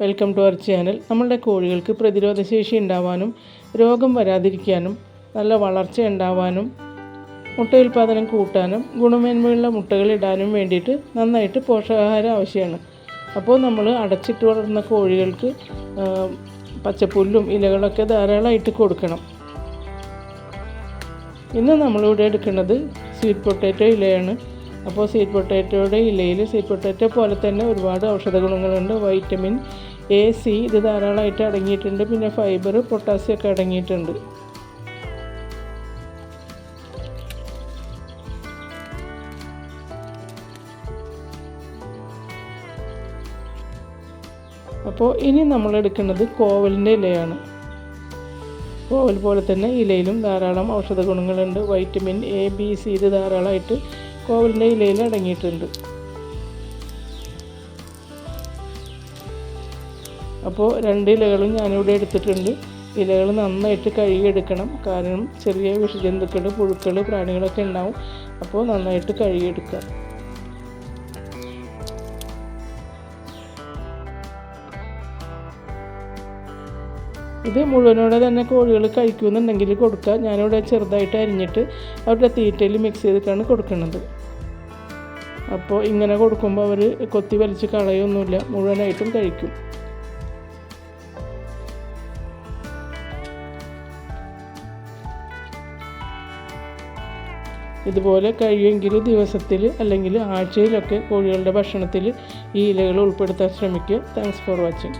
Welcome to our channel നമ്മളുടെ കോഴികൾക്ക് പ്രതിരോധശേഷി ഉണ്ടാവാനും രോഗം വരാതിരിക്കാനും നല്ല വളർച്ച ഉണ്ടാവാനും മുട്ട ഉൽപ്പാദനം കൂട്ടാനും ഗുണമേന്മയുള്ള മുട്ടകൾ ഇടാനും വേണ്ടിയിട്ട് നന്നായിട്ട് പോഷകാഹാരം ആവശ്യമാണ്. അപ്പോൾ നമ്മൾ അടച്ചിട്ട് വളർന്ന കോഴികൾക്ക് പച്ചപ്പുല്ലും ഇലകളൊക്കെ ധാരാളമായിട്ട് കൊടുക്കണം. ഇന്ന് നമ്മളിവിടെ എടുക്കുന്നത് സ്വീറ്റ് പൊട്ടാറ്റോ ഇലയാണ്. അപ്പോൾ സ്വീറ്റ് പൊട്ടാറ്റോയുടെ ഇലയിൽ സ്വീറ്റ് പൊട്ടാറ്റോ പോലെ തന്നെ ഒരുപാട് ഔഷധ ഗുണങ്ങളുണ്ട് വൈറ്റമിൻ എ സി ഇത് ധാരാളമായിട്ട് അടങ്ങിയിട്ടുണ്ട്. പിന്നെ ഫൈബർ പൊട്ടാസ്യം ഒക്കെ അടങ്ങിയിട്ടുണ്ട്. അപ്പോൾ ഇനി നമ്മൾ എടുക്കുന്നത് കോവലിന്റെ ഇലയാണ്. കോവൽ പോലെ തന്നെ ഇലയിലും ധാരാളം ഔഷധ ഗുണങ്ങളുണ്ട് വൈറ്റമിൻ എ ബി സി ഇത് ധാരാളമായിട്ട് കോവലിന്റെ ഇലയിൽ അടങ്ങിയിട്ടുണ്ട്. അപ്പോൾ രണ്ട് ഇലകളും ഞാനിവിടെ എടുത്തിട്ടുണ്ട്. ഇലകൾ നന്നായിട്ട് കഴുകിയെടുക്കണം. കാരണം ചെറിയ വിഷജന്തുക്കൾ പുഴുക്കൾ പ്രാണികളൊക്കെ ഉണ്ടാവും. അപ്പോൾ നന്നായിട്ട് കഴുകിയെടുക്കുക. ഇത് മുഴുവനോടെ തന്നെ കോഴികൾ കഴിക്കുമെന്നുണ്ടെങ്കിൽ കൊടുക്കുക. ഞാനിവിടെ ചെറുതായിട്ട് അരിഞ്ഞിട്ട് അവരുടെ തീറ്റയിൽ മിക്സ് ചെയ്തിട്ടാണ് കൊടുക്കുന്നത്. അപ്പോൾ ഇങ്ങനെ കൊടുക്കുമ്പോൾ അവർ കൊത്തി വലിച്ച് കളയൊന്നുമില്ല മുഴുവനായിട്ടും കഴിക്കും. ഇതുപോലെ കഴിയുമെങ്കിൽ ദിവസത്തിൽ അല്ലെങ്കിൽ ആഴ്ചയിലൊക്കെ കോഴികളുടെ ഭക്ഷണത്തിൽ ഈ ഇലകൾ ഉൾപ്പെടുത്താൻ ശ്രമിക്കുക. Thanks for watching